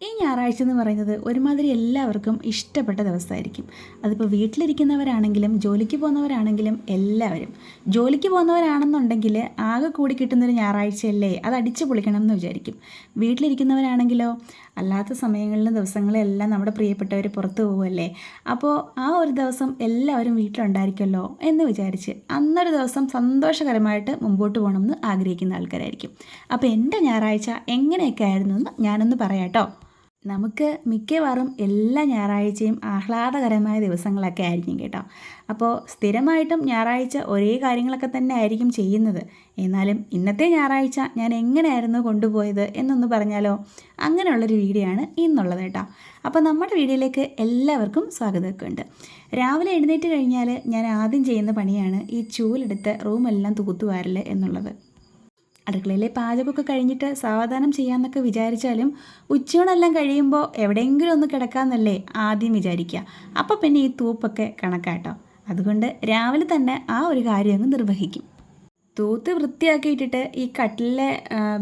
ഈ ഞായറാഴ്ച എന്ന് പറയുന്നത് ഒരുമാതിരി എല്ലാവർക്കും ഇഷ്ടപ്പെട്ട ദിവസമായിരിക്കും. അതിപ്പോൾ വീട്ടിലിരിക്കുന്നവരാണെങ്കിലും ജോലിക്ക് പോകുന്നവരാണെങ്കിലും എല്ലാവരും. ജോലിക്ക് പോകുന്നവരാണെന്നുണ്ടെങ്കിൽ ആകെ കൂടി കിട്ടുന്നൊരു ഞായറാഴ്ചയല്ലേ? അത് അടിച്ചു പൊളിക്കണം എന്ന് വിചാരിക്കും. വീട്ടിലിരിക്കുന്നവരാണെങ്കിലോ അല്ലാത്ത സമയങ്ങളിലും ദിവസങ്ങളിലെല്ലാം നമ്മുടെ പ്രിയപ്പെട്ടവർ പുറത്തു പോകുമല്ലേ അപ്പോൾ ആ ഒരു ദിവസം എല്ലാവരും വീട്ടിലുണ്ടായിരിക്കുമല്ലോ എന്ന് വിചാരിച്ച് അന്നൊരു ദിവസം സന്തോഷകരമായിട്ട് മുമ്പോട്ട് പോകണമെന്ന് ആഗ്രഹിക്കുന്ന ആൾക്കാരായിരിക്കും. അപ്പോൾ എന്റെ ഞായറാഴ്ച എങ്ങനെയൊക്കെ ആയിരുന്നു എന്ന് ഞാനൊന്ന് പറയാം കേട്ടോ നമുക്ക് മിക്കവാറും എല്ലാ ഞായറാഴ്ചയും ആഹ്ലാദകരമായ ദിവസങ്ങളൊക്കെ ആയിരിക്കും കേട്ടോ. അപ്പോൾ സ്ഥിരമായിട്ടും ഞായറാഴ്ച ഒരേ കാര്യങ്ങളൊക്കെ തന്നെ ആയിരിക്കും ചെയ്യുന്നത്. എന്നാലും ഇന്നത്തെ ഞായറാഴ്ച ഞാൻ എങ്ങനെയായിരുന്നു കൊണ്ടുപോയത് എന്നൊന്ന് പറഞ്ഞാലോ? അങ്ങനെയുള്ളൊരു വീഡിയോ ആണ് ഇന്നുള്ളത് കേട്ടോ. അപ്പോൾ നമ്മുടെ വീഡിയോയിലേക്ക് എല്ലാവർക്കും സ്വാഗതമൊക്കെ ഉണ്ട് രാവിലെ എഴുന്നേറ്റ് കഴിഞ്ഞാൽ ഞാൻ ആദ്യം ചെയ്യുന്ന പണിയാണ് ഈ ചൂലെടുത്ത് റൂമെല്ലാം തൂത്തുവാരൽ എന്നുള്ളത്. അടുക്കളയിലെ പാചകമൊക്കെ കഴിഞ്ഞിട്ട് സാവധാനം ചെയ്യാമെന്നൊക്കെ വിചാരിച്ചാലും ഉച്ചയോടെല്ലാം കഴിയുമ്പോൾ എവിടെയെങ്കിലും ഒന്ന് കിടക്കാമെന്നല്ലേ ആദ്യം വിചാരിക്കുക അപ്പോൾ പിന്നെ ഈ തൂപ്പൊക്കെ കണക്കാട്ടോ. അതുകൊണ്ട് രാവിലെ തന്നെ ആ ഒരു കാര്യം അങ്ങ് നിർവഹിക്കും. തൂത്ത് വൃത്തിയാക്കിയിട്ടിട്ട് ഈ കട്ടിലെ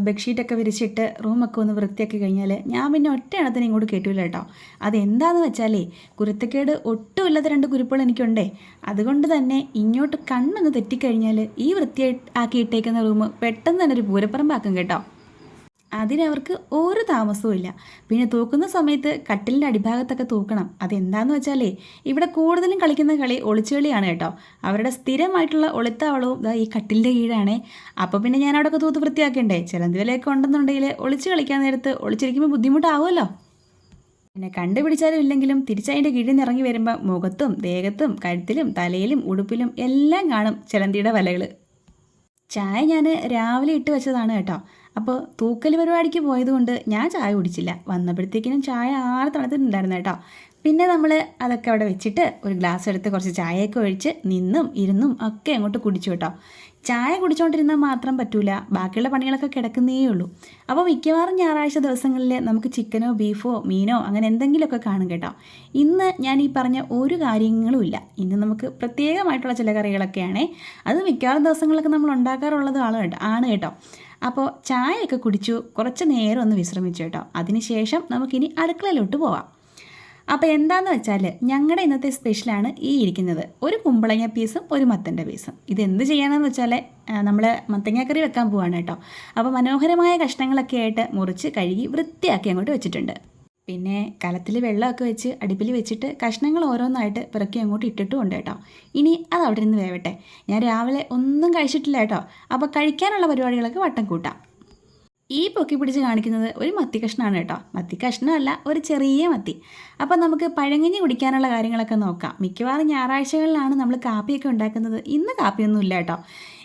ബെഡ്ഷീറ്റൊക്കെ വിരിച്ചിട്ട് റൂമൊക്കെ ഒന്ന് വൃത്തിയാക്കി കഴിഞ്ഞാൽ ഞാൻ പിന്നെ ഒറ്റ എണ്ണത്തിന് ഇങ്ങോട്ട് കേട്ടില്ല കേട്ടോ. അതെന്താണെന്ന് വെച്ചാലേ കുരുത്തക്കേട് ഒട്ടുമില്ലാത്ത രണ്ട് കുരുപ്പുകൾ എനിക്കുണ്ടേ. അതുകൊണ്ട് തന്നെ ഇങ്ങോട്ട് കണ്ണൊന്ന് തെറ്റിക്കഴിഞ്ഞാൽ ഈ വൃത്തിയാക്കിയിട്ടേക്കുന്ന റൂം പെട്ടെന്ന് തന്നെ ഒരു പൂരപ്പറമ്പാക്കും കേട്ടോ. അതിനവർക്ക് ഒരു താമസവും ഇല്ല. പിന്നെ തൂക്കുന്ന സമയത്ത് കട്ടിലിന്റെ അടിഭാഗത്തൊക്കെ തൂക്കണം. അതെന്താന്ന് വെച്ചാലേ ഇവിടെ കൂടുതലും കളിക്കുന്ന കളി ഒളിച്ചുകളിയാണ് കേട്ടോ. അവരുടെ സ്ഥിരമായിട്ടുള്ള ഒളിത്താവളവും ഈ കട്ടിലിന്റെ കീഴാണേ. അപ്പോൾ പിന്നെ ഞാൻ അവിടെയൊക്കെ തൂത്ത് വൃത്തിയാക്കണ്ടേ? ചിലന്തി വിലയൊക്കെ ഉണ്ടെന്നുണ്ടെങ്കിൽ ഒളിച്ച് കളിക്കാൻ നേരത്ത് ഒളിച്ചിരിക്കുമ്പോൾ ബുദ്ധിമുട്ടാവുമല്ലോ. പിന്നെ കണ്ടുപിടിച്ചാലും ഇല്ലെങ്കിലും തിരിച്ചതിന്റെ കീഴിൽ നിന്ന് ഇറങ്ങി വരുമ്പോൾ മുഖത്തും ദേഹത്തും കഴുത്തിലും തലയിലും ഉടുപ്പിലും എല്ലാം കാണും ചിലന്തിയുടെ വലകൾ ചായ ഞാൻ രാവിലെ ഇട്ട് വെച്ചതാണ് കേട്ടോ. അപ്പോൾ തൂക്കൽ പരിപാടിക്ക് പോയതുകൊണ്ട് ഞാൻ ചായ കുടിച്ചില്ല. വന്നപ്പോഴത്തേക്കിനും ചായ ആറ് തണുത്തിട്ടുണ്ടായിരുന്നു കേട്ടോ. പിന്നെ നമ്മൾ അതൊക്കെ അവിടെ വെച്ചിട്ട് ഒരു ഗ്ലാസ് എടുത്ത് കുറച്ച് ചായയൊക്കെ ഒഴിച്ച് നിന്നും ഇരുന്നും ഒക്കെ അങ്ങോട്ട് കുടിച്ചു കേട്ടോ. ചായ കുടിച്ചുകൊണ്ടിരുന്നാൽ മാത്രം പറ്റൂല. ബാക്കിയുള്ള പണികളൊക്കെ കിടക്കുന്നേ ഉള്ളൂ. അപ്പോൾ മിക്കവാറും ഞായറാഴ്ച ദിവസങ്ങളിൽ നമുക്ക് ചിക്കനോ ബീഫോ മീനോ അങ്ങനെ എന്തെങ്കിലുമൊക്കെ കാണും കേട്ടോ. ഇന്ന് ഞാൻ ഈ പറഞ്ഞ ഒരു കാര്യങ്ങളും ഇല്ല. ഇന്ന് നമുക്ക് പ്രത്യേകമായിട്ടുള്ള ചില കറികളൊക്കെയാണേ. അത് മിക്കവാറും ദിവസങ്ങളൊക്കെ നമ്മൾ ഉണ്ടാക്കാറുള്ളത് ആണ് കേട്ടോ ആണ് കേട്ടോ. അപ്പോൾ ചായയൊക്കെ കുടിച്ചു കുറച്ച് നേരം ഒന്ന് വിശ്രമിച്ചു കേട്ടോ. അതിനുശേഷം നമുക്കിനി അടുക്കളയിലോട്ട് പോവാം. അപ്പോൾ എന്താണെന്ന് വെച്ചാൽ ഞങ്ങളുടെ ഇന്നത്തെ സ്പെഷ്യലാണ് ഈ ഇരിക്കുന്നത്. ഒരു കുമ്പളങ്ങ പീസും ഒരു മത്തന്റെ പീസും ഇത് എന്ത് ചെയ്യാനെന്ന് വെച്ചാൽ നമ്മൾ മത്തങ്ങാക്കറി വെക്കാൻ പോവാണ് കേട്ടോ. അപ്പോൾ മനോഹരമായ കഷ്ണങ്ങളൊക്കെ ആയിട്ട് മുറിച്ച് കഴുകി വൃത്തിയാക്കി അങ്ങോട്ട് വെച്ചിട്ടുണ്ട്. പിന്നെ കലത്തിൽ വെള്ളമൊക്കെ വെച്ച് അടുപ്പിൽ വെച്ചിട്ട് കഷ്ണങ്ങൾ ഓരോന്നായിട്ട് പിറക്കി അങ്ങോട്ട് ഇട്ടിട്ടുമുണ്ട് കേട്ടോ. ഇനി അത് അവിടെ നിന്ന് വേവട്ടെ. ഞാൻ രാവിലെ ഒന്നും കഴിച്ചിട്ടില്ല കേട്ടോ. അപ്പോൾ കഴിക്കാനുള്ള പരിപാടികളൊക്കെ വട്ടം കൂട്ടാം. ഈ പൊക്കി പിടിച്ച് കാണിക്കുന്നത് ഒരു മത്തി കഷ്ണമാണ് കേട്ടോ. മത്തി കഷ്ണമല്ല ഒരു ചെറിയ മത്തി. അപ്പോൾ നമുക്ക് പഴങ്ങഞ്ഞി കുടിക്കാനുള്ള കാര്യങ്ങളൊക്കെ നോക്കാം. മിക്കവാറും ഞായറാഴ്ചകളിലാണ് നമ്മൾ കാപ്പിയൊക്കെ ഉണ്ടാക്കുന്നത്. ഇന്ന് കാപ്പിയൊന്നും ഇല്ല കേട്ടോ.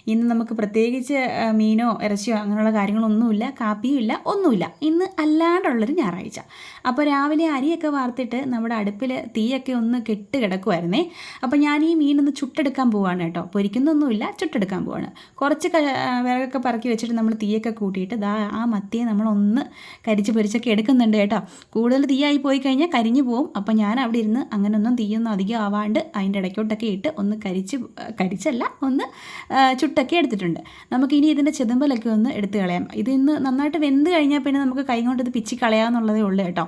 ഇന്ന് നമുക്ക് പ്രത്യേകിച്ച് മീനോ ഇറച്ചിയോ അങ്ങനെയുള്ള കാര്യങ്ങളൊന്നുമില്ല കാപ്പിയും ഇല്ല ഒന്നുമില്ല. ഇന്ന് അല്ലാണ്ടുള്ളൊരു ഞായറാഴ്ച. അപ്പോൾ രാവിലെ അരിയൊക്കെ വാർത്തിട്ട് നമ്മുടെ അടുപ്പിൽ തീയൊക്കെ ഒന്ന് കെട്ട് കിടക്കുമായിരുന്നേ അപ്പോൾ ഞാൻ ഈ മീനൊന്ന് ചുട്ടെടുക്കാൻ പോവാണ് കേട്ടോ. പൊരിക്കുന്നൊന്നുമില്ല ചുട്ടെടുക്കാൻ പോവാണ്. കുറച്ച് വിറകൊക്കെ പറക്കി വെച്ചിട്ട് നമ്മൾ തീയൊക്കെ കൂട്ടിയിട്ട് ദാ ആ മത്തിയെ നമ്മളൊന്ന് കരിച്ച് പൊരിച്ചൊക്കെ എടുക്കുന്നുണ്ട് കേട്ടോ. കൂടുതൽ തീയായി പോയി കഴിഞ്ഞാൽ കരിഞ്ഞു പോവും. അപ്പോൾ ഞാൻ അവിടെ ഇരുന്ന് അങ്ങനെയൊന്നും തീയൊന്നും അധികം ആവാണ്ട് അതിന്റെ ഇടയ്ക്കോട്ടൊക്കെ ഇട്ട് ഒന്ന് കരിച്ച് കരിച്ചല്ല ഒന്ന് ചുട്ടൊക്കെ എടുത്തിട്ടുണ്ട്. നമുക്ക് ഇനി ഇതിന്റെ ചെതുമ്പലൊക്കെ ഒന്ന് എടുത്ത് കളയാം. ഇത് ഇന്ന് നന്നായിട്ട് വെന്ത് കഴിഞ്ഞാൽ പിന്നെ നമുക്ക് കൈ കൊണ്ട് ഇത് പിച്ചി കളയാമെന്നുള്ളതേ ഉള്ളൂ കേട്ടോ.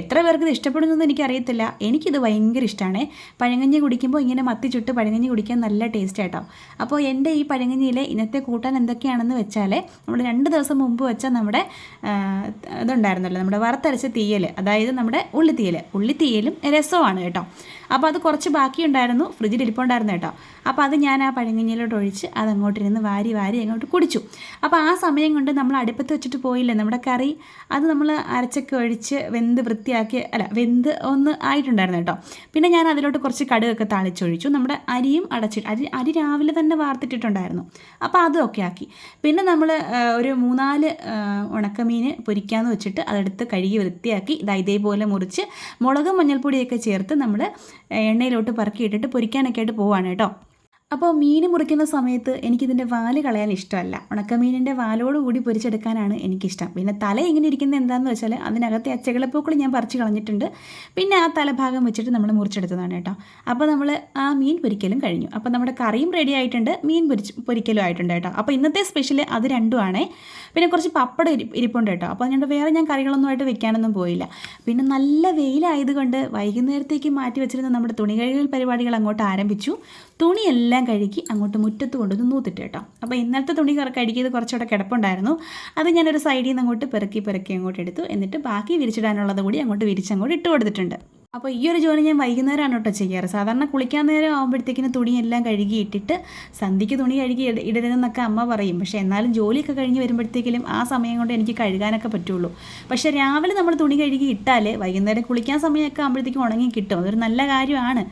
എത്ര പേർക്ക് ഇത് ഇഷ്ടപ്പെടുന്നതെന്ന് എനിക്കറിയത്തില്ല. എനിക്കിത് ഭയങ്കര ഇഷ്ടമാണ് പഴങ്കഞ്ഞി കുടിക്കുമ്പോൾ ഇങ്ങനെ മത്തി ചുട്ട് പഴങ്കഞ്ഞി കുടിക്കാൻ നല്ല ടേസ്റ്റ് ആട്ടോ അപ്പോൾ എന്റെ ഈ പഴങ്കഞ്ഞിയിലെ ഇന്നത്തെ കൂട്ടാൻ എന്തൊക്കെയാണെന്ന് വെച്ചാൽ നമ്മൾ രണ്ട് ദിവസം മുമ്പ് വെച്ച നമ്മുടെ ഇതുണ്ടായിരുന്നല്ലോ. നമ്മുടെ വറുത്തരച്ച തീയൽ അതായത് നമ്മുടെ ഉള്ളിത്തീയൽ ഉള്ളിത്തീയലും രസമാണ് കേട്ടോ. അപ്പോൾ അത് കുറച്ച് ബാക്കിയുണ്ടായിരുന്നു ഫ്രിഡ്ജിൽ ഇരിപ്പുണ്ടായിരുന്നു കേട്ടോ. അപ്പോൾ അത് ഞാൻ ആ പഴങ്കഞ്ഞിയിലോട്ട് ഒഴിച്ച് അതങ്ങോട്ടിരുന്ന് വാരി വാരി അങ്ങോട്ട് കുടിച്ചു. അപ്പോൾ ആ സമയം കൊണ്ട് നമ്മൾ അടുപ്പത്ത് വെച്ചിട്ട് പോയില്ലേ നമ്മുടെ കറി? അത് നമ്മൾ അരച്ചൊക്കെ ഒഴിച്ച് വെന്ത് വൃത്തിയാക്കി അല്ല വെന്ത് ഒന്ന് ആയിട്ടുണ്ടായിരുന്നു കേട്ടോ. പിന്നെ ഞാൻ അതിലോട്ട് കുറച്ച് കടുകൊക്കെ താളിച്ചൊഴിച്ചു. നമ്മുടെ അരിയും അടച്ചിട്ട് അരി അരി രാവിലെ തന്നെ വാർത്തിട്ടിട്ടുണ്ടായിരുന്നു. അപ്പോൾ അതൊക്കെ ആക്കി. പിന്നെ നമ്മൾ ഒരു മൂന്നാൽ ഉണക്കമീൻ പൊരിക്കാമെന്ന് വെച്ചിട്ട് അതെടുത്ത് കഴുകി വൃത്തിയാക്കി ഇതാ ഇതേപോലെ മുറിച്ച് മുളകും മഞ്ഞൾപ്പൊടിയൊക്കെ ചേർത്ത് നമ്മൾ എണ്ണയിലോട്ട് പറക്കിയിട്ടിട്ട് പൊരിക്കാനൊക്കെ ആയിട്ട് പോവാണ് കേട്ടോ. അപ്പോൾ മീൻ മുറിക്കുന്ന സമയത്ത് എനിക്കിതിന്റെ വാൽ കളയാൻ ഇഷ്ടമല്ല. ഉണക്കമീനിന്റെ വാലോട് കൂടി പൊരിച്ചെടുക്കാനാണ് എനിക്കിഷ്ടം. പിന്നെ തല ഇങ്ങനെ ഇരിക്കുന്നത് എന്താണെന്ന് വെച്ചാൽ അതിനകത്തെ അച്ചകളപ്പൂക്കൾ ഞാൻ പറിച്ച് കളഞ്ഞിട്ടുണ്ട്. പിന്നെ ആ തലഭാഗം വെച്ചിട്ട് നമ്മൾ മുറിച്ചെടുത്തതാണ് കേട്ടോ. അപ്പോൾ നമ്മൾ ആ മീൻ പൊരിക്കലും കഴിഞ്ഞു. അപ്പോൾ നമ്മുടെ കറിയും റെഡി ആയിട്ടുണ്ട്. മീൻ പൊരിച്ച് പൊരിക്കലും ആയിട്ടുണ്ട് കേട്ടോ. അപ്പോൾ ഇന്നത്തെ സ്പെഷ്യൽ അത് രണ്ടുമാണേ പിന്നെ കുറച്ച് പപ്പടം ഇരി ഇരിപ്പുണ്ട് കേട്ടോ. അപ്പോൾ അതുകൊണ്ട് വേറെ ഞാൻ കറികളൊന്നുമായിട്ട് വെക്കാനൊന്നും പോയില്ല. പിന്നെ നല്ല വെയിലായതുകൊണ്ട് വൈകുന്നേരത്തേക്ക് മാറ്റി വെച്ചിരുന്ന നമ്മുടെ തുണി കഴുകൽ പരിപാടികൾ അങ്ങോട്ട് ആരംഭിച്ചു. തുണിയെല്ലാം കഴുകി അങ്ങോട്ട് മുറ്റത്ത് കൊണ്ടുവന്ന് നൂത്തിട്ട് കേട്ടോ. അപ്പോൾ ഇന്നലത്തെ തുണി കഴുകിയത് കുറച്ചുകൂടെ കിടപ്പുണ്ടായിരുന്നു. അത് ഞാനൊരു സൈഡിൽ നിന്ന് അങ്ങോട്ട് പെറുക്കി പെറുക്കി അങ്ങോട്ട് എടുത്തു. എന്നിട്ട് ബാക്കി വിരിച്ചിടാനുള്ളത് കൂടി അങ്ങോട്ട് വിരിച്ചങ്ങോട്ട് ഇട്ട് കൊടുത്തിട്ടുണ്ട്. അപ്പോൾ ഈ ഒരു ജോലി ഞാൻ വൈകുന്നേരമാണ് കേട്ടോ ചെയ്യാറ്. സാധാരണ കുളിക്കാൻ നേരം ആകുമ്പോഴത്തേക്കിന് തുണിയെല്ലാം കഴുകി ഇട്ടിട്ട് സന്ധ്യയ്ക്ക് തുണി കഴുകി ഇട- ഇടരുതെന്നൊക്കെ അമ്മ പറയും. പക്ഷേ എന്നാലും ജോലിയൊക്കെ കഴിഞ്ഞ് വരുമ്പോഴത്തേക്കിലും ആ സമയം കൊണ്ട് എനിക്ക് കഴുകാനൊക്കെ പറ്റുള്ളൂ. പക്ഷേ രാവിലെ നമ്മൾ തുണി കഴുകി ഇട്ടാൽ വൈകുന്നേരം കുളിക്കാൻ സമയമൊക്കെ ആകുമ്പോഴത്തേക്കും ഉണങ്ങി കിട്ടും. അതൊരു നല്ല കാര്യമാണ്.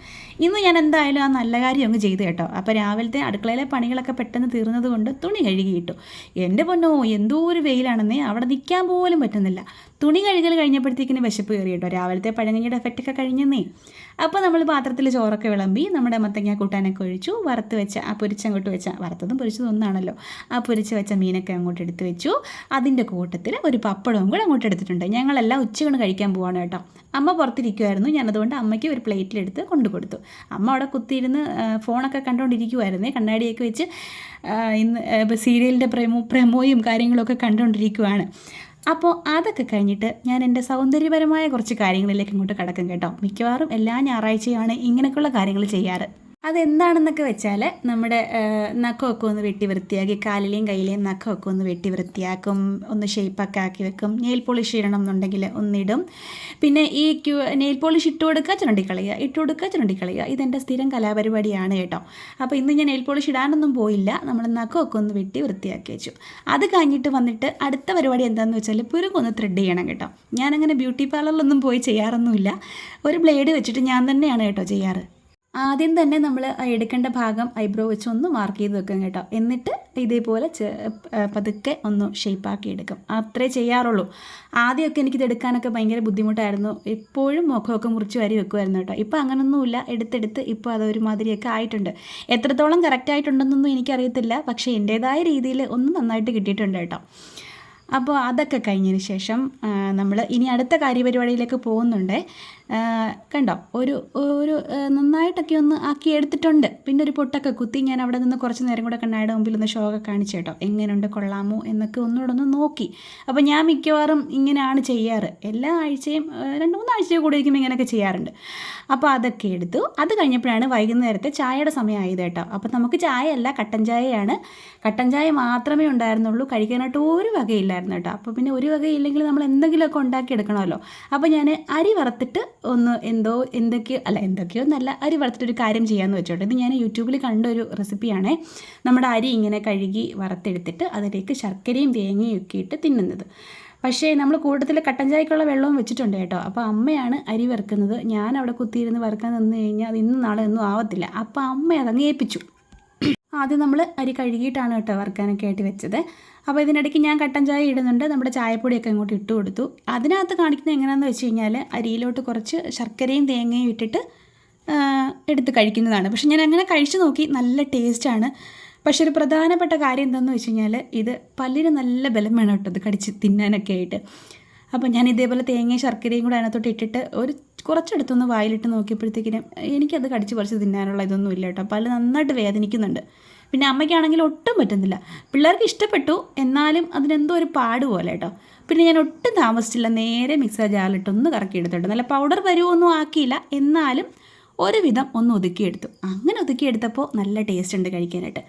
ഇന്ന് ഞാൻ എന്തായാലും ആ നല്ല കാര്യം അങ്ങ് ചെയ്തു കേട്ടോ. അപ്പോൾ രാവിലത്തെ അടുക്കളയിലെ പണികളൊക്കെ പെട്ടെന്ന് തീർന്നത് കൊണ്ട് തുണി കഴുകിയിട്ടു എന്റെ പൊന്നോ എന്തോ ഒരു വെയിലാണെന്നേ അവിടെ നിൽക്കാൻ പോലും പറ്റുന്നില്ല. തുണി കഴുകൽ കഴിഞ്ഞപ്പോഴത്തേക്കിന് വിശപ്പ് കയറി കേട്ടോ. രാവിലത്തെ പഴങ്ങഞ്ഞിയുടെ എഫക്റ്റൊക്കെ കഴിഞ്ഞെന്നേ. അപ്പോൾ നമ്മൾ പാത്രത്തിൽ ചോറൊക്കെ വിളമ്പി നമ്മുടെ മത്തങ്ങ കൂട്ടാനൊക്കെ ഒഴിച്ചു. വറുത്ത് വെച്ച ആ പൊരിച്ചങ്ങോട്ട് വെച്ച വറുത്തതും പൊരിച്ചതും ഒന്നാണല്ലോ. ആ പൊരിച്ച് വെച്ച മീനൊക്കെ അങ്ങോട്ട് എടുത്ത് വെച്ചു. അതിന്റെ കൂട്ടത്തിൽ ഒരു പപ്പടവും കൂടെ അങ്ങോട്ട് എടുത്തിട്ടുണ്ട്. ഞങ്ങളെല്ലാം ഉച്ചകൊണ്ട് കഴിക്കാൻ പോവാണ് കേട്ടോ. അമ്മ പുറത്തിരിക്കുമായിരുന്നു ഞാനതുകൊണ്ട് അമ്മയ്ക്ക് ഒരു പ്ലേറ്റിലെടുത്ത് കൊണ്ടു കൊടുത്തു അമ്മ അവിടെ കുത്തിയിരുന്ന് ഫോണൊക്കെ കണ്ടുകൊണ്ടിരിക്കുമായിരുന്നേ കണ്ണാടിയൊക്കെ വെച്ച് ഇന്ന് ഇപ്പോൾ സീരിയലിന്റെ പ്രമോ പ്രമോയും കാര്യങ്ങളൊക്കെ കണ്ടുകൊണ്ടിരിക്കുവാണ് അപ്പോൾ അതൊക്കെ കഴിഞ്ഞിട്ട് ഞാൻ എന്റെ സൗന്ദര്യപരമായ കുറച്ച് കാര്യങ്ങളിലേക്ക് ഇങ്ങോട്ട് കടക്കും കേട്ടോ. മിക്കവാറും എല്ലാ ഞായറാഴ്ചയാണ് ഇങ്ങനെയൊക്കെയുള്ള കാര്യങ്ങൾ ചെയ്യാറ്. അതെന്താണെന്നൊക്കെ വെച്ചാൽ നമ്മുടെ നഖമൊക്കെ ഒന്ന് വെട്ടി വൃത്തിയാക്കി കാലിലെയും കയ്യിലെയും നഖമൊക്കെ ഒന്ന് വെട്ടി വൃത്തിയാക്കും ഒന്ന് ഷേപ്പൊക്കെ ആക്കി വെക്കും. നെയിൽ പോളിഷ് ഇടണം എന്നുണ്ടെങ്കിൽ ഒന്നിടും. പിന്നെ ഈ ക്യൂ നെയിൽ പോളിഷ് ഇട്ട് കൊടുക്കുക ചുരണ്ടിക്കളയുക. ഇട്ട് കൊടുക്കുക ചുരണ്ടിക്കളയുക. ഇതെന്റെ സ്ഥിരം കലാപരിപാടിയാണ് കേട്ടോ. അപ്പോൾ ഇന്ന് ഞാൻ നെയിൽ പോളിഷ് ഇടാനൊന്നും പോയില്ല. നമ്മൾ നഖമൊക്കെ ഒന്ന് വെട്ടി വൃത്തിയാക്കി വെച്ചു. അത് കഴിഞ്ഞിട്ട് വന്നിട്ട് അടുത്ത പരിപാടി എന്താണെന്ന് വെച്ചാൽ പുരുകൊന്ന് ത്രെഡ് ചെയ്യണം കേട്ടോ. ഞാനങ്ങനെ ബ്യൂട്ടി പാർലറിലൊന്നും പോയി ചെയ്യാറൊന്നുമില്ല. ഒരു ബ്ലേഡ് വെച്ചിട്ട് ഞാൻ തന്നെയാണ് കേട്ടോ ചെയ്യാറ്. ആദ്യം തന്നെ നമ്മൾ എടുക്കേണ്ട ഭാഗം ഐബ്രോ വെച്ച് ഒന്ന് മാർക്ക് ചെയ്ത് വെക്കും കേട്ടോ. എന്നിട്ട് ഇതേപോലെ പതുക്കെ ഒന്ന് ഷേപ്പാക്കി എടുക്കും. അത്രേ ചെയ്യാറുള്ളൂ. ആദ്യമൊക്കെ എനിക്കിത് എടുക്കാനൊക്കെ ഭയങ്കര ബുദ്ധിമുട്ടായിരുന്നു. എപ്പോഴും മുഖമൊക്കെ മുറിച്ച് വരി വെക്കുമായിരുന്നു കേട്ടോ. ഇപ്പോൾ അങ്ങനൊന്നുമില്ല. എടുത്തെടുത്ത് ഇപ്പോൾ അതൊരുമാതിരിയൊക്കെ ആയിട്ടുണ്ട്. എത്രത്തോളം കറക്റ്റ് ആയിട്ടുണ്ടെന്നൊന്നും എനിക്കറിയത്തില്ല. പക്ഷേ എന്റേതായ രീതിയിൽ ഒന്ന് നന്നായിട്ട് കിട്ടിയിട്ടുണ്ട് കേട്ടോ. അപ്പോൾ അതൊക്കെ കഴിഞ്ഞതിന് ശേഷം നമ്മൾ ഇനി അടുത്ത കാര്യപരിപാടിയിലേക്ക് പോകുന്നുണ്ട്. കണ്ടോ? ഒരു ഒരു നന്നായിട്ടൊക്കെ ഒന്ന് ആക്കി എടുത്തിട്ടുണ്ട്. പിന്നെ ഒരു പൊട്ടൊക്കെ കുത്തി ഞാൻ അവിടെ നിന്ന് കുറച്ച് നേരം കൂടെ കണ്ണായുടെ മുമ്പിൽ ഒന്ന് ഷോ ഒക്കെ കാണിച്ചു കേട്ടോ. എങ്ങനെയുണ്ട് കൊള്ളാമോ എന്നൊക്കെ ഒന്നുകൂടെ ഒന്ന് നോക്കി. അപ്പോൾ ഞാൻ മിക്കവാറും ഇങ്ങനെയാണ് ചെയ്യാറ്. എല്ലാ ആഴ്ചയും രണ്ട് മൂന്ന് ആഴ്ചയോ കൂടെ ഇരിക്കുമ്പോൾ ഇങ്ങനെയൊക്കെ ചെയ്യാറുണ്ട്. അപ്പോൾ അതൊക്കെ എടുത്തു. അത് കഴിഞ്ഞപ്പോഴാണ് വൈകുന്നേരത്തെ ചായയുടെ സമയമായത് കേട്ടോ. അപ്പോൾ നമുക്ക് ചായ അല്ല കട്ടൻ ചായയാണ്. കട്ടൻ ചായ മാത്രമേ ഉണ്ടായിരുന്നുള്ളൂ. കഴിക്കാനായിട്ട് ഒരു വകയില്ലായിരുന്നു കേട്ടോ. അപ്പോൾ പിന്നെ ഒരു വകയില്ലെങ്കിൽ നമ്മൾ എന്തെങ്കിലുമൊക്കെ ഉണ്ടാക്കി എടുക്കണമല്ലോ അപ്പോൾ ഞാൻ അരി വറുത്തിട്ട് ഒന്ന് എന്തോ എന്തൊക്കെയോ അല്ല എന്തൊക്കെയോ നല്ല അരി വറുത്തിട്ടൊരു കാര്യം ചെയ്യാമെന്ന് വെച്ചോട്ടെ. ഇത് ഞാൻ യൂട്യൂബിൽ കണ്ട ഒരു റെസിപ്പിയാണേ നമ്മുടെ അരി ഇങ്ങനെ കഴുകി വറുത്തെടുത്തിട്ട് അതിലേക്ക് ശർക്കരയും തേങ്ങയും ഒക്കെ ഇട്ട് തിന്നുന്നത്. പക്ഷേ നമ്മൾ കൂട്ടത്തിൽ കട്ടൻ ചായക്കുള്ള വെള്ളവും വെച്ചിട്ടുണ്ട് കേട്ടോ. അപ്പോൾ അമ്മയാണ് അരി വറുക്കുന്നത്. ഞാൻ അവിടെ കുത്തിയിരുന്ന് വറുക്കാൻ നിന്ന് കഴിഞ്ഞാൽ അത് ഇന്നും നാളെ ഒന്നും ആവത്തില്ല. അപ്പോൾ അമ്മ അതങ്ങ് ഏൽപ്പിച്ചു. ആദ്യം നമ്മൾ അരി കഴുകിയിട്ടാണ് കേട്ടോ വറുക്കാനൊക്കെ ആയിട്ട് വെച്ചത്. അപ്പോൾ ഇതിനിടയ്ക്ക് ഞാൻ കട്ടൻ ചായ ഇടുന്നുണ്ട്. നമ്മുടെ ചായപ്പൊടിയൊക്കെ ഇങ്ങോട്ട് ഇട്ട് കൊടുത്തു. അതിനകത്ത് കാണിക്കുന്നത് എങ്ങനെയാണെന്ന് വെച്ച് കഴിഞ്ഞാൽ അരിയിലോട്ട് കുറച്ച് ശർക്കരയും തേങ്ങയും ഇട്ടിട്ട് എടുത്ത് കഴിക്കുന്നതാണ്. പക്ഷെ ഞാൻ അങ്ങനെ കഴിച്ചു നോക്കി നല്ല ടേസ്റ്റാണ് പക്ഷെ ഒരു പ്രധാനപ്പെട്ട കാര്യം എന്താണെന്ന് വെച്ച് കഴിഞ്ഞാൽ ഇത് പല്ലിന് നല്ല ബലം വേണം കേട്ടോ ഇത് കടിച്ച് തിന്നാനൊക്കെ ആയിട്ട്. അപ്പോൾ ഞാൻ ഇതേപോലെ തേങ്ങയും ശർക്കരയും കൂടെ അതിനകത്തോട്ട് ഇട്ടിട്ട് ഒരു കുറച്ചെടുത്തൊന്ന് വായിലിട്ട് നോക്കിയപ്പോഴത്തേക്കിനും എനിക്കത് കടിച്ച് പറിച്ച് തിന്നാനുള്ള ഇതൊന്നും ഇല്ല കേട്ടോ. പല്ല് നന്നായിട്ട് വേദനിക്കുന്നുണ്ട്. പിന്നെ അമ്മയ്ക്കാണെങ്കിൽ ഒട്ടും പറ്റുന്നില്ല. പിള്ളേർക്ക് ഇഷ്ടപ്പെട്ടു. എന്നാലും അതിനെന്തോ ഒരു പാട് പോലെ കേട്ടോ. പിന്നെ ഞാൻ ഒട്ടും താമസിച്ചില്ല. നേരെ മിക്സർ ജാറിലിട്ടൊന്ന് കറക്കി എടുത്തിട്ട് നല്ല പൗഡർ പരുവൊന്നും ആക്കിയില്ല. എന്നാലും ഒരുവിധം ഒന്ന് ഒതുക്കിയെടുത്തു അങ്ങനെ ഒതുക്കിയെടുത്തപ്പോൾ നല്ല ടേസ്റ്റ് ഉണ്ട് കഴിക്കാനായിട്ട്.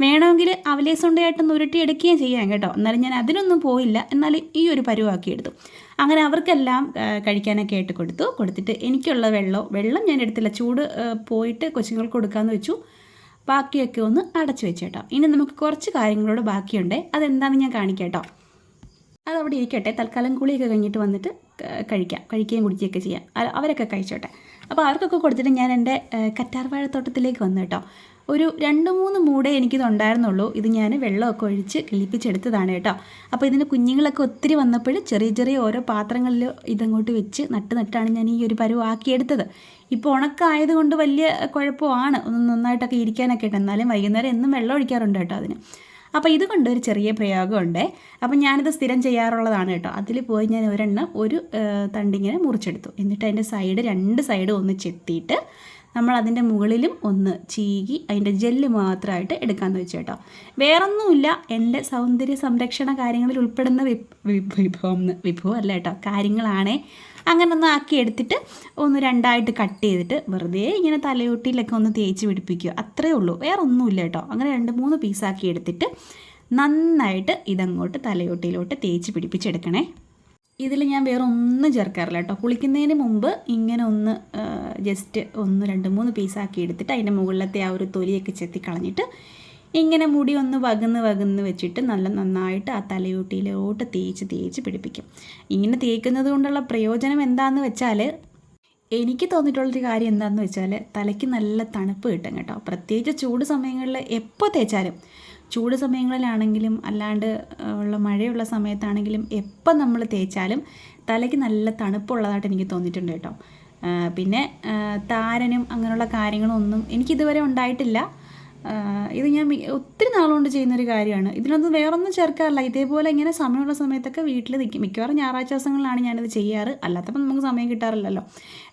വേണമെങ്കിൽ അവലേസുണ്ടായിട്ടൊന്ന് ഉരുട്ടി ഉരുട്ടിയെടുക്കുകയും ചെയ്യാം കേട്ടോ. എന്നാലും ഞാൻ അതിനൊന്നും പോയില്ല. എന്നാലും ഈ ഒരു പരുവാക്കി എടുത്തു. അങ്ങനെ അവർക്കെല്ലാം കഴിക്കാനൊക്കെ ആയിട്ട് കൊടുത്തു. കൊടുത്തിട്ട് എനിക്കുള്ള വെള്ളം വെള്ളം ഞാൻ എടുത്തില്ല. ചൂട് പോയിട്ട് കൊച്ചുങ്ങൾക്ക് കൊടുക്കാമെന്ന് വെച്ചു. ബാക്കിയൊക്കെ ഒന്ന് അടച്ചു വെച്ചേട്ടോ. ഇനി നമുക്ക് കുറച്ച് കാര്യങ്ങളോട് ബാക്കിയുണ്ട്. അതെന്താണെന്ന് ഞാൻ കാണിക്കാം അത് അതവിടെ ഇരിക്കട്ടെ. തൽക്കാലം കുളിയൊക്കെ കഴിഞ്ഞിട്ട് വന്നിട്ട് കഴിക്കാം. കഴിക്കുകയും കുടിക്കുകയൊക്കെ ചെയ്യാം. അവരൊക്കെ കഴിച്ചോട്ടെ. അപ്പോൾ അവർക്കൊക്കെ കൊടുത്തിട്ട് ഞാൻ എന്റെ കറ്റാർവാഴത്തോട്ടത്തിലേക്ക് വന്നു കേട്ടോ. ഒരു രണ്ട് മൂന്ന് മൂടേ എനിക്കിതുണ്ടായിരുന്നുള്ളൂ ഇത് ഞാൻ വെള്ളമൊക്കെ ഒഴിച്ച് കിളിപ്പിച്ചെടുത്തതാണ് കേട്ടോ. അപ്പോൾ ഇതിന് കുഞ്ഞുങ്ങളൊക്കെ ഒത്തിരി വന്നപ്പോൾ ചെറിയ ചെറിയ ഓരോ പാത്രങ്ങളിൽ ഇതങ്ങോട്ട് വെച്ച് നട്ട് നട്ടാണ് ഞാൻ ഈ ഒരു പരുവാക്കിയെടുത്തത് ഇപ്പോൾ ഉണക്കായതുകൊണ്ട് വലിയ കുഴപ്പമാണ്. ഒന്ന് നന്നായിട്ടൊക്കെ ഇരിക്കാനൊക്കെ ഇട്ട് എന്നാലും വൈകുന്നേരം എന്നും വെള്ളം ഒഴിക്കാറുണ്ട് കേട്ടോ അതിന്. അപ്പോൾ ഇത് കൊണ്ട് ഒരു ചെറിയ പ്രയോഗമുണ്ട്. അപ്പം ഞാനിത് സ്ഥിരം ചെയ്യാറുള്ളതാണ് കേട്ടോ. അതിൽ പോയി ഞാൻ ഒരെണ്ണം ഒരു തണ്ടിങ്ങനെ മുറിച്ചെടുത്തു. എന്നിട്ട് അതിന്റെ സൈഡ് രണ്ട് സൈഡ് ഒന്ന് ചെത്തിയിട്ട് നമ്മൾ അതിന്റെ മുകളിലും ഒന്ന് ചീകി അതിന്റെ ജെല്ല് മാത്രമായിട്ട് എടുക്കാമെന്ന് വെച്ചു കേട്ടോ. വേറൊന്നുമില്ല എന്റെ സൗന്ദര്യ സംരക്ഷണ കാര്യങ്ങളിൽ ഉൾപ്പെടുന്ന വിഭവം വിഭവം അല്ല കേട്ടോ കാര്യങ്ങളാണേ. അങ്ങനെ ഒന്ന് ആക്കി എടുത്തിട്ട് ഒന്ന് രണ്ടായിട്ട് കട്ട് ചെയ്തിട്ട് വെറുതെ ഇങ്ങനെ തലയോട്ടിയിലൊക്കെ ഒന്ന് തേച്ച് പിടിപ്പിക്കുക. അത്രേ ഉള്ളൂ വേറെ ഒന്നുമില്ല കേട്ടോ. അങ്ങനെ രണ്ട് മൂന്ന് പീസാക്കി എടുത്തിട്ട് നന്നായിട്ട് ഇതങ്ങോട്ട് തലയോട്ടിയിലോട്ട് തേച്ച് പിടിപ്പിച്ചെടുക്കണേ. ഇതിൽ ഞാൻ വേറെ ഒന്നും ചേർക്കാറില്ല കേട്ടോ കുളിക്കുന്നതിന് മുമ്പ് ഇങ്ങനെ ഒന്ന് ജസ്റ്റ് ഒന്ന് രണ്ട് മൂന്ന് പീസാക്കി എടുത്തിട്ട് അതിന്റെ മുകളിലത്തെ ആ ഒരു തൊലിയൊക്കെ ചെത്തി കളഞ്ഞിട്ട് ഇങ്ങനെ മുടി ഒന്ന് വകുന്ന് വകുന്ന് വെച്ചിട്ട് നല്ല നന്നായിട്ട് ആ തലയൂട്ടിയിലോട്ട് തേച്ച് തേച്ച് പിടിപ്പിക്കും. ഇങ്ങനെ തേക്കുന്നത് കൊണ്ടുള്ള പ്രയോജനം എന്താണെന്ന് വെച്ചാൽ എനിക്ക് തോന്നിയിട്ടുള്ളൊരു കാര്യം എന്താണെന്ന് വെച്ചാൽ തലയ്ക്ക് നല്ല തണുപ്പ് കിട്ടും കേട്ടോ. പ്രത്യേകിച്ച് ചൂട് സമയങ്ങളിൽ എപ്പോൾ തേച്ചാലും ചൂട് സമയങ്ങളിലാണെങ്കിലും അല്ലാണ്ട് ഉള്ള മഴയുള്ള സമയത്താണെങ്കിലും എപ്പം നമ്മൾ തേച്ചാലും തലയ്ക്ക് നല്ല തണുപ്പുള്ളതായിട്ട് എനിക്ക് തോന്നിയിട്ടുണ്ട് കേട്ടോ. പിന്നെ താരനും അങ്ങനെയുള്ള കാര്യങ്ങളൊന്നും എനിക്കിതുവരെ ഉണ്ടായിട്ടില്ല. ഇത് ഞാൻ ഒത്തിരി നാളുകൊണ്ട് ചെയ്യുന്നൊരു കാര്യമാണ്. ഇതിനൊന്നും വേറൊന്നും ചേർക്കാറില്ല. ഇതേപോലെ ഇങ്ങനെ സമയമുള്ള സമയത്തൊക്കെ വീട്ടിൽ നിൽക്കും മിക്കവാറും ഞായറാഴ്ച ദിവസങ്ങളിലാണ് ഞാനിത് ചെയ്യാറ്. അല്ലാത്തപ്പോൾ നമുക്ക് സമയം കിട്ടാറില്ലല്ലോ.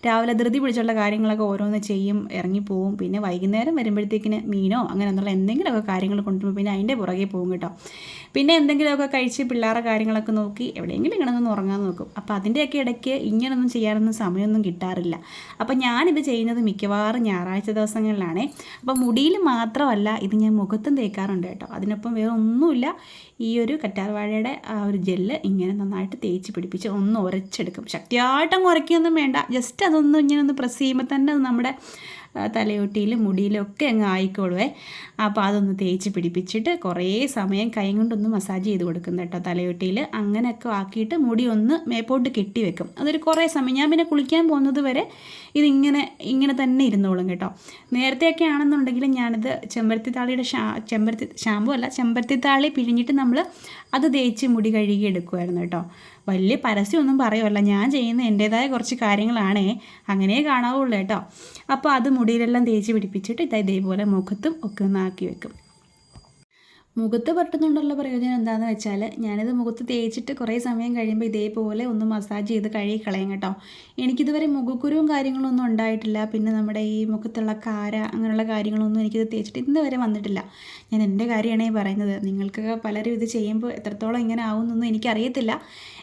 രാവിലെ ധൃതി പിടിച്ചുള്ള കാര്യങ്ങളൊക്കെ ഓരോന്ന് ചെയ്യും ഇറങ്ങിപ്പോവും പിന്നെ വൈകുന്നേരം വരുമ്പോഴത്തേക്കിന് മീനോ അങ്ങനെ എന്നുള്ള എന്തെങ്കിലുമൊക്കെ കാര്യങ്ങൾ കൊണ്ടുപോകും പിന്നെ അതിന്റെ പുറകെ പോകും കേട്ടോ. പിന്നെ എന്തെങ്കിലുമൊക്കെ കഴിച്ച് പിള്ളേരുടെ കാര്യങ്ങളൊക്കെ നോക്കി എവിടെയെങ്കിലും കിടന്നൊന്ന് ഉറങ്ങാൻ നോക്കും. അപ്പോൾ അതിന്റെയൊക്കെ ഇടയ്ക്ക് ഇങ്ങനൊന്നും ചെയ്യാനൊന്നും സമയമൊന്നും കിട്ടാറില്ല. അപ്പോൾ ഞാനിത് ചെയ്യുന്നത് മിക്കവാറും ഞായറാഴ്ച ദിവസങ്ങളിലാണ്. അപ്പോൾ മുടിയിൽ മാത്രമല്ല ഇത് ഞാൻ മുഖത്തും തേക്കാറുണ്ട് കേട്ടോ. അതിനൊപ്പം വേറെ ഒന്നുമില്ല. ഈ ഒരു കറ്റാർവാഴയുടെ ആ ഒരു ജെല്ല് ഇങ്ങനെ നന്നായിട്ട് തേച്ച് പിടിപ്പിച്ച് ഒന്ന് ഉരച്ചെടുക്കും. ശക്തിയായിട്ടങ്ങ് ഉരയ്ക്കൊന്നും വേണ്ട. ജസ്റ്റ് അതൊന്നും ഇങ്ങനെ ഒന്ന് പ്രസ് ചെയ്യുമ്പോൾ തന്നെ നമ്മുടെ തലയൊട്ടിയിലും മുടിയിലൊക്കെ അങ്ങ് ആയിക്കോളുവേ. അപ്പോൾ അതൊന്ന് തേച്ച് പിടിപ്പിച്ചിട്ട് കുറേ സമയം കൈ കൊണ്ടൊന്ന് മസാജ് ചെയ്ത് കൊടുക്കും കേട്ടോ തലയൊട്ടിയിൽ അങ്ങനെയൊക്കെ ആക്കിയിട്ട് മുടി ഒന്ന് മേപ്പോട്ട് കെട്ടി വെക്കും. അതൊരു കുറേ സമയം. ഞാൻ പിന്നെ കുളിക്കാൻ പോകുന്നത് വരെ ഇതിങ്ങനെ ഇങ്ങനെ തന്നെ ഇരുന്നോളും കേട്ടോ. നേരത്തെയൊക്കെ ആണെന്നുണ്ടെങ്കിൽ ഞാനിത് ചെമ്പരത്തി താളിയുടെ ഷാ ചെമ്പരത്തി ഷാമ്പു അല്ല ചെമ്പരത്തി താളി പിഴിഞ്ഞിട്ട് നമ്മൾ അത് തേച്ച് മുടി കഴുകി എടുക്കുമായിരുന്നു കേട്ടോ. വലിയ പരസ്യമൊന്നും പറയുമല്ല ഞാൻ ചെയ്യുന്ന എന്റേതായ കുറച്ച് കാര്യങ്ങളാണേ അങ്ങനെ കാണാവുള്ളൂ കേട്ടോ. അപ്പോൾ അത് മുടിയിലെല്ലാം തേച്ച് പിടിപ്പിച്ചിട്ട് ഇതേപോലെ മുഖത്തും ഒക്കെ ഒന്ന് ആക്കി വെക്കും. മുഖത്ത് പറ്റുന്നുണ്ടുള്ള പ്രയോജനം എന്താണെന്ന് വെച്ചാൽ ഞാനിത് മുഖത്ത് തേച്ചിട്ട് കുറേ സമയം കഴിയുമ്പോൾ ഇതേപോലെ ഒന്ന് മസാജ് ചെയ്ത് കഴുകി കളയും കേട്ടോ. എനിക്കിതുവരെ മുഖക്കുരുവും കാര്യങ്ങളൊന്നും ഉണ്ടായിട്ടില്ല. പിന്നെ നമ്മുടെ ഈ മുഖത്തുള്ള കാര അങ്ങനെയുള്ള കാര്യങ്ങളൊന്നും എനിക്കിത് തേച്ചിട്ട് ഇന്ന് വരെ വന്നിട്ടില്ല. ഞാൻ എന്റെ കാര്യമാണ് പറയുന്നത്. നിങ്ങൾക്ക് പലരും ഇത് ചെയ്യുമ്പോൾ എത്രത്തോളം ഇങ്ങനെ ആവുമെന്നൊന്നും എനിക്കറിയത്തില്ല.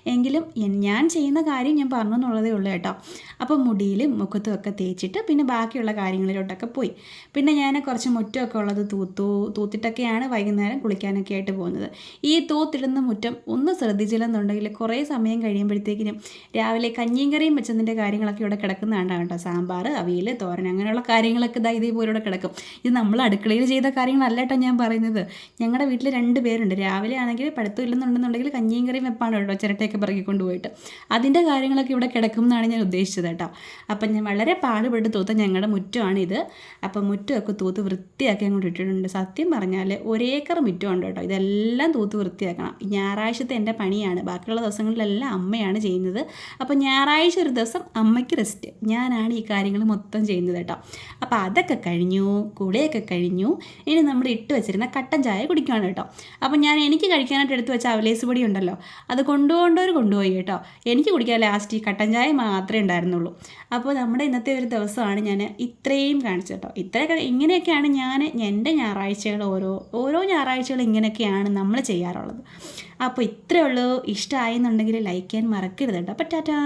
എങ്കിലും ഞാൻ ചെയ്യുന്ന കാര്യം ഞാൻ പറഞ്ഞു എന്നുള്ളതേ ഉള്ളൂ കേട്ടോ. അപ്പോൾ മുടിയിലും മുഖത്തും ഒക്കെ തേച്ചിട്ട് പിന്നെ ബാക്കിയുള്ള കാര്യങ്ങളിലോട്ടൊക്കെ പോയി. പിന്നെ ഞാൻ കുറച്ച് മുറ്റമൊക്കെ ഉള്ളത് തൂത്തു തൂത്തിട്ടൊക്കെയാണ് വൈകുന്നേരം കുളിക്കാനൊക്കെ ആയിട്ട് പോകുന്നത്. ഈ തൂത്തിടുന്ന മുറ്റം ഒന്ന് ശ്രദ്ധിച്ചില്ലെന്നുണ്ടെങ്കിൽ കുറേ സമയം കഴിയുമ്പോഴത്തേക്കിനും രാവിലെ കഞ്ഞിയും കറിയും വെച്ചതിന്റെ കാര്യങ്ങളൊക്കെ ഇവിടെ കിടക്കുന്നതാണ് കേട്ടോ. സാമ്പാർ അവിയൽ തോരൻ അങ്ങനെയുള്ള കാര്യങ്ങളൊക്കെ ഇതാ ഇതേപോലെ കിടക്കും. ഇത് നമ്മൾ അടുക്കളയിൽ ചെയ്ത കാര്യങ്ങളല്ല കേട്ടോ ഞാൻ പറയുന്നത്. ഞങ്ങളുടെ വീട്ടിൽ രണ്ട് പേരുണ്ട്. രാവിലെ ആണെങ്കിൽ പഠിത്തം ഇല്ലെന്നുണ്ടെന്നുണ്ടെങ്കിൽ കഞ്ഞിയും കറിയും വെപ്പാണ് കേട്ടോ ചിരട്ടയൊക്കെ പിറകി കൊണ്ടുപോയിട്ട്. അതിന്റെ കാര്യങ്ങളൊക്കെ ഇവിടെ കിടക്കും എന്നാണ് ഞാൻ ഉദ്ദേശിച്ചത് കേട്ടോ. അപ്പം ഞാൻ വളരെ പാടുപെട്ട് തൂത്ത ഞങ്ങളുടെ മുറ്റമാണിത്. അപ്പം മുറ്റമൊക്കെ തൂത്ത് വൃത്തിയാക്കി അങ്ങോട്ട് ഇട്ടിട്ടുണ്ട്. സത്യം പറഞ്ഞാൽ ഒരേക്കർ മുറ്റമുണ്ട് കേട്ടോ. ഇതെല്ലാം തൂത്ത് വൃത്തിയാക്കണം. ഞായറാഴ്ചത്തെ എന്റെ പണിയാണ്. ബാക്കിയുള്ള ദിവസങ്ങളിലെല്ലാം അമ്മയാണ് ചെയ്യുന്നത്. അപ്പോൾ ഞായറാഴ്ച ഒരു ദിവസം അമ്മയ്ക്ക് റെസ്റ്റ് ഞാനാണ് ഈ കാര്യങ്ങൾ മൊത്തം ചെയ്യുന്നത് കേട്ടോ. അപ്പോൾ അതൊക്കെ കഴിഞ്ഞു കുളിയൊക്കെ കഴിഞ്ഞു. ഇനി നമ്മൾ ഇട്ട് വെച്ചിരുന്ന കട്ടൻ ചായ കുടിക്കുകയാണ് കേട്ടോ. അപ്പോൾ ഞാൻ എനിക്ക് കഴിക്കാനായിട്ട് എടുത്ത് വെച്ച അവലേസ് പൊടി ഉണ്ടല്ലോ അത് കൊണ്ടുപോകേണ്ടവർ കൊണ്ടുപോയി കേട്ടോ. എനിക്ക് കുടിക്കാൻ ലാസ്റ്റ് ഈ കട്ടൻ ചായ മാത്രമേ ഉണ്ടായിരുന്നുള്ളൂ. അപ്പോൾ നമ്മുടെ ഇന്നത്തെ ഒരു ദിവസമാണ് ഞാൻ ഇത്രയും കാണിച്ചു കേട്ടോ. ഇത്രയൊക്കെ ഇങ്ങനെയൊക്കെയാണ് ഞാൻ എന്റെ ഞായറാഴ്ചകൾ ഓരോ ഓരോ ഞായറാഴ്ചകൾ ഇങ്ങനെയൊക്കെയാണ് നമ്മൾ ചെയ്യാറുള്ളത്. അപ്പോൾ ഇത്രയേ ഉള്ളൂ. ഇഷ്ടമായി എന്നുണ്ടെങ്കിൽ ലൈക്ക് ചെയ്യാൻ മറക്കരുത് കേട്ടോ. അപ്പോൾ ടാറ്റാ.